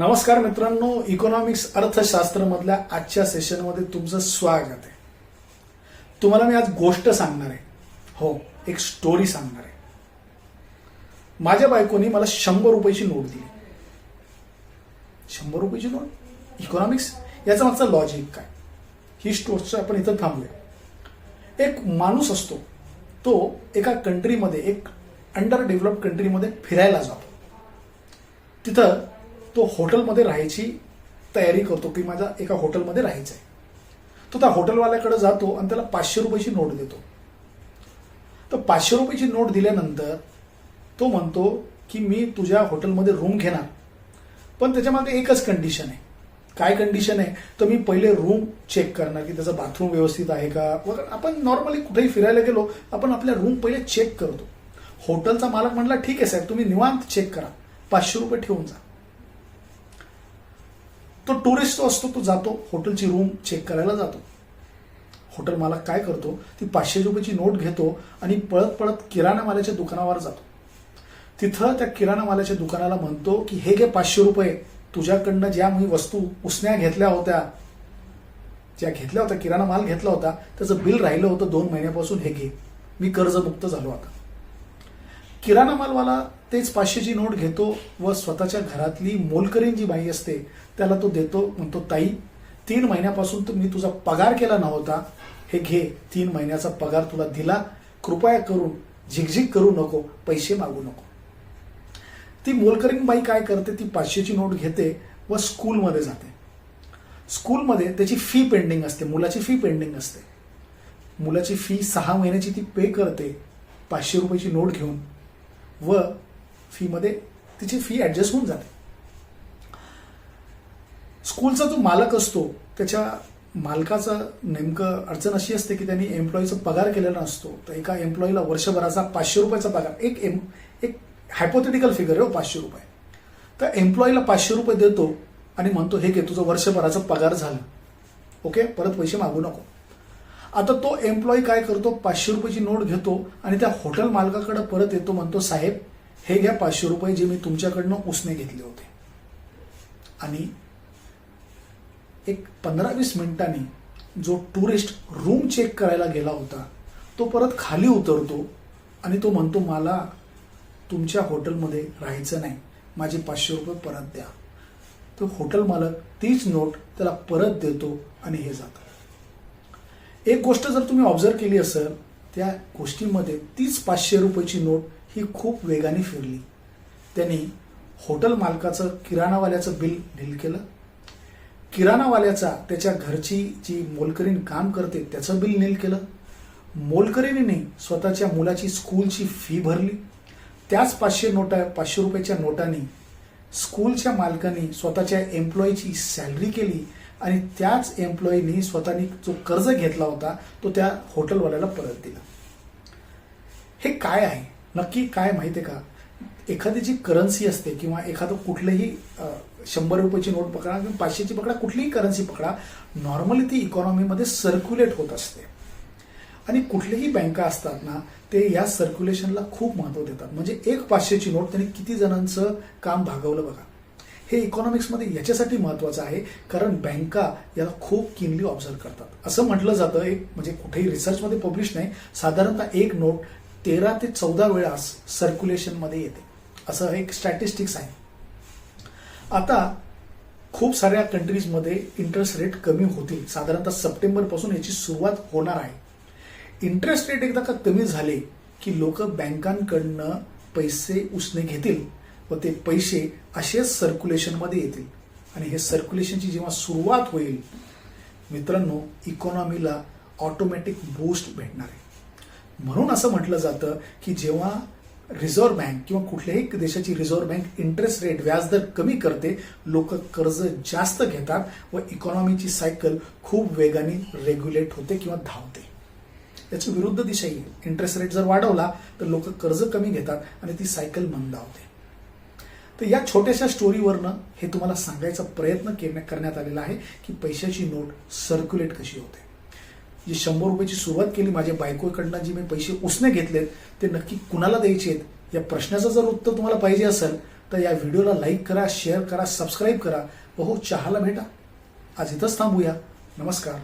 नमस्कार मित्रांनो इकॉनॉमिक्स अर्थशास्त्र मधल्या आजच्या सेशनमध्ये तुमचं स्वागत आहे. तुम्हाला मी आज गोष्ट सांगणार आहे. हो एक स्टोरी सांगणार आहे. माझ्या बायकोनी मला शंभर रुपयाची नोट दिली. शंभर रुपयाची नोट? इकॉनॉमिक्स याचा मागचा लॉजिक काय? ही स्टोरी आपण इथं थांबूया. एक माणूस असतो तो एका कंट्रीमध्ये एक अंडर डेव्हलप कंट्रीमध्ये फिरायला जातो. तिथं तो हॉटेलमध्ये राहायची तयारी करतो की माझा एका हॉटेलमध्ये राहायचं आहे तो त्या हॉटेलवाल्याकडे जातो आणि त्याला पाचशे रुपयाची नोट देतो. तर पाचशे रुपयाची नोट दिल्यानंतर तो म्हणतो की मी तुझ्या हॉटेलमध्ये रूम घेणार. पण त्याच्यामध्ये एकच कंडिशन आहे. काय कंडिशन आहे? तर मी पहिले रूम चेक करणार की त्याचं बाथरूम व्यवस्थित आहे का? वगैरे आपण नॉर्मली कुठेही फिरायला गेलो आपण आपल्या रूम पहिले चेक करतो. हॉटेलचा मालक म्हटला ठीक आहे साहेब तुम्ही निवांत चेक करा. पाचशे रुपये ठेवून जा. तो टुरिस्ट जो असतो तो जातो. हॉटेलची रूम चेक करायला जातो. हॉटेल मालक काय करतो? ती पाचशे रुपयाची नोट घेतो आणि पळत पळत किराणा मालाच्या दुकानावर जातो. तिथं त्या किराणा मालाच्या दुकानाला म्हणतो की हे घे पाचशे रुपये. तुझ्याकडनं ज्या मी वस्तू उसण्या घेतल्या होत्या ज्या घेतल्या होत्या किराणा माल घेतला होता त्याचं बिल राहिलं होतं दोन महिन्यापासून हे घे. मी कर्जमुक्त झालो आता. किराणा मालवाला तेच पाचशेची नोट घेतो व स्वतःच्या घरातली मोलकरीण जी बाई असते त्याला तो देतो म्हणतो ताई तीन महिन्यापासून तर मी तुझा पगार केला नव्हता. हे घे तीन महिन्याचा पगार तुला दिला. कृपया करून झिकझिक करू नको पैसे मागू नको. ती मोलकरीण बाई काय करते ती पाचशेची नोट घेते व स्कूलमध्ये जाते. स्कूलमध्ये त्याची फी पेंडिंग असते मुलाची फी पेंडिंग असते. मुलाची फी सहा महिन्याची ती पे करते पाचशे रुपयाची नोट घेऊन. व फीमध्ये तिची फी ऍडजस्ट होऊन जाते. स्कूलचा जो मालक असतो त्याच्या मालकाचं नेमकं अडचण अशी असते की त्यांनी एम्प्लॉईचा पगार केलेला नसतो तर एका एम्प्लॉईला वर्षभराचा पाचशे रुपयाचा पगार. एक एम एक हायपोथेटिकल फिगर आहे हो पाचशे रुपये. तर एम्प्लॉईला पाचशे रुपये देतो आणि म्हणतो हे घे तुझं वर्षभराचा पगार झाला. ओके? परत पैसे मागू नको. आता तो एम्प्लॉई काय करतो? पाचशे रुपयाची नोट घेतो आणि त्या हॉटेल मालकाकडे परत येतो म्हणतो साहेब हे घ्या पाचशे रुपये जे मी तुमच्याकडनं उसने घेतले होते. आणि एक पंधरा वीस मिनिटांनी जो टुरिस्ट रूम चेक करायला गेला होता तो परत खाली उतरतो आणि तो म्हणतो मला तुमच्या हॉटेलमध्ये राहायचं नाही. माझे पाचशे रुपये परत द्या. तो हॉटेल मालक तीच नोट त्याला परत देतो आणि हे जातं. एक गोष्ट जर तुम्ही ऑब्झर्व केली असेल त्या गोष्टीमध्ये तीच पाचशे रुपयाची नोट ही खूप वेगाने फिरली. त्यांनी हॉटेल मालकाचं किराणावाल्याचं बिल नील केलं. किराणावाल्याचा त्याच्या घरची जी मोलकरीण काम करते त्याचं बिल नील केलं. मोलकरीणीने स्वतःच्या मुलाची स्कूलची फी भरली. त्याच पाचशे नोटा पाचशे रुपयाच्या नोटांनी स्कूलच्या मालकाने स्वतःच्या एम्प्लॉईची सॅलरी केली आणि त्याच एम्प्लॉईनी स्वतःनी जो कर्ज घेतला होता तो त्या हॉटेलवाल्याला परत दिला. हे काय आहे? नक्की काय माहिती आहे का? एखादी जी करन्सी असते किंवा एखादं कुठलंही शंभर रुपयाची नोट पकडा किंवा पाचशेची पकडा कुठलीही करन्सी पकडा नॉर्मली ती इकॉनॉमीमध्ये सर्क्युलेट होत असते. आणि कुठल्याही बँका असतात ना ते या सर्क्युलेशनला खूप महत्त्व देतात. म्हणजे एक पाचशेची नोट त्यांनी किती जणांचं काम भागवलं बघा. हे इकॉनॉमिक्समध्ये याच्यासाठी महत्वाचं आहे कारण बँका याला खूप किनली ऑब्झर्व करतात. असं म्हटलं जातं एक म्हणजे कुठेही रिसर्चमध्ये पब्लिश नाही. साधारणतः एक नोट तेरा ते चौदा वेळा सर्क्युलेशनमध्ये येते. असं एक स्टॅटिस्टिक्स आहे. आता खूप साऱ्या कंट्रीजमध्ये इंटरेस्ट रेट कमी होतील. साधारणतः सप्टेंबरपासून याची सुरुवात होणार आहे. इंटरेस्ट रेट एकदा का कमी झाले की लोक बँकांकडनं पैसे उसने घेतील व ते पैसे असेच सर्क्युलेशनमध्ये येतील. आणि हे सर्क्युलेशनची जेव्हा सुरुवात होईल मित्रांनो इकॉनॉमीला ऑटोमॅटिक बूस्ट भेटणार आहे. म्हणून असं म्हटलं जातं की जेव्हा रिझर्व्ह बँक किंवा कुठल्याही देशाची रिझर्व्ह बँक इंटरेस्ट रेट व्याजदर कमी करते लोक कर्ज जास्त घेतात व इकॉनॉमीची सायकल खूप वेगाने रेग्युलेट होते किंवा धावते. त्याची विरुद्ध दिशा येईल इंटरेस्ट रेट जर वाढवला तर लोक कर्ज कमी घेतात आणि ती सायकल मंदावते तर या छोट्याशा स्टोरीवरनं हे तुम्हाला सांगायचा प्रयत्न करण्यात आलेला आहे की पैशाची नोट सर्क्युलेट कशी होते. जी शंभर रुपयाची सुरुवात केली माझ्या बायकोकडनं जी मी पैसे उसने घेतलेत ते नक्की कुणाला द्यायचे आहेत या प्रश्नाचं जर उत्तर तुम्हाला पाहिजे असेल तर या व्हिडिओला लाईक करा शेअर करा सबस्क्राईब करा. व हो चहाला भेटा. आज इथंच थांबूया. नमस्कार.